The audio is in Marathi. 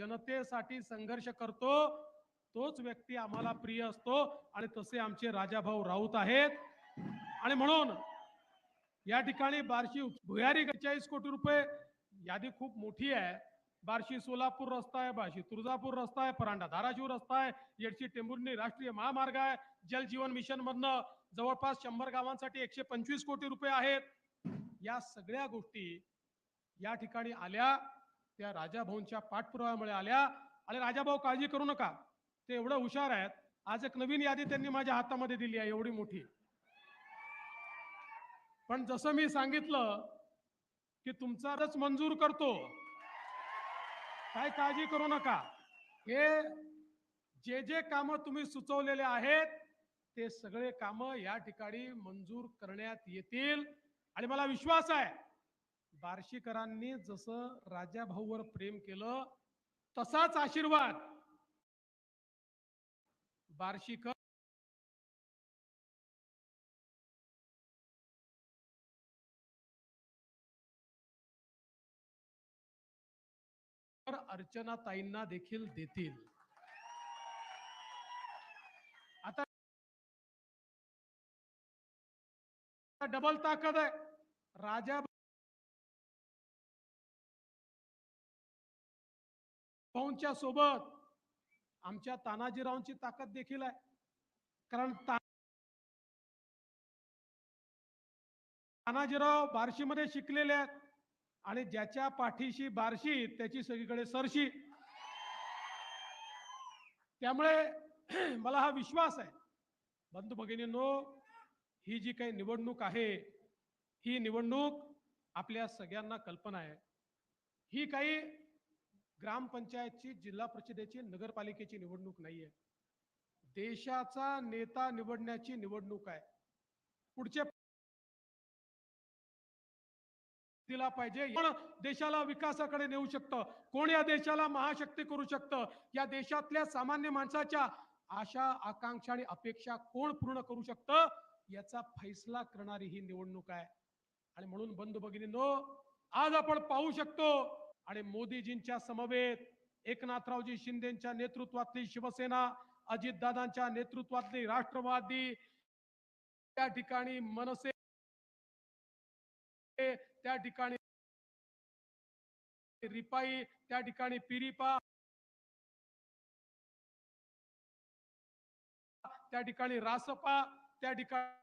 जनतेसाठी संघर्ष करतो तोच व्यक्ती आम्हाला प्रिय असतो आणि तसे आमचे राजाभाऊ राऊत आहेत. आणि म्हणून या ठिकाणी बार्शी भुयारी चाळीस कोटी रुपये यादी खूप मोठी आहे. बार्शी सोलापूर रस्ता आहे बार्शी तुळजापूर रस्ता आहे परांडा धाराशिव रस्ता आहे येडशी टेंभुर्णी राष्ट्रीय महामार्ग आहे जल जीवन मिशन मधनं जवळपास शंभर गावांसाठी एकशे पंचवीस कोटी रुपये आहेत. या सगळ्या गोष्टी या ठिकाणी आल्या. त्या राजाभाऊंच्या पाठपुराव्यामुळे आल्या. आणि राजाभाऊ काळजी करू नका. ते एवढं हुशार आहेत. आज एक नवीन यादी त्यांनी माझ्या हातामध्ये दिली आहे एवढी मोठी. पण जसं मी सांगितलं की तुमचाच मंजूर करतो. काय काळजी करू नका. हे जे जे कामं तुम्ही सुचवलेले आहेत ते सगळे कामं या ठिकाणी मंजूर करण्यात येतील. आणि मला विश्वास आहे बार्शीकरांनी जसं राजाभाऊवर प्रेम केलं तसाच आशीर्वाद. बार्शीकर अर्चना ताईंना देखील देतील. आता डबल ताकद आहे. राजा भाऊंच्या सोबत आमच्या तानाजीरावांची ताकद देखील आहे. कारण तानाजीराव बार्शीमध्ये शिकलेले आहेत आणि ज्याच्या पाठीशी बारशी त्याची सगळीकडे सरशी. त्यामुळे मला हा विश्वास आहे. बंधू भगिनींनो ही जी काही निवडणूक आहे ही निवडणूक आपल्या सगळ्यांना कल्पना आहे. ही काही ग्रामपंचायतची जिल्हा परिषदेची नगरपालिकेची निवडणूक नाही आहे देशाचा नेता निवडण्याची निवडणूक आहे. पुढचे दिला पाहिजे. देशाला विकासाकडे नेऊ शकतं? कोण या देशाला महाशक्ती करू शकतं? या देशातल्या सामान्य माणसाच्या आशा आकांक्षा आणि अपेक्षा कोण पूर्ण करू शकतं? याचा फैसला करणारी ही निवडणूक आहे. आणि म्हणून बंधू भगिनींनो आज आपण पाहू शकतो आणि मोदीजींच्या समवेत एकनाथरावजी शिंदेच्या नेतृत्वातली शिवसेना अजितदादांच्या नेतृत्वातली राष्ट्रवादी त्या ठिकाणी मनसे त्या ठिकाणी रिपाई त्या ठिकाणी पिरिपा त्या ठिकाणी रासपा त्या ठिकाणी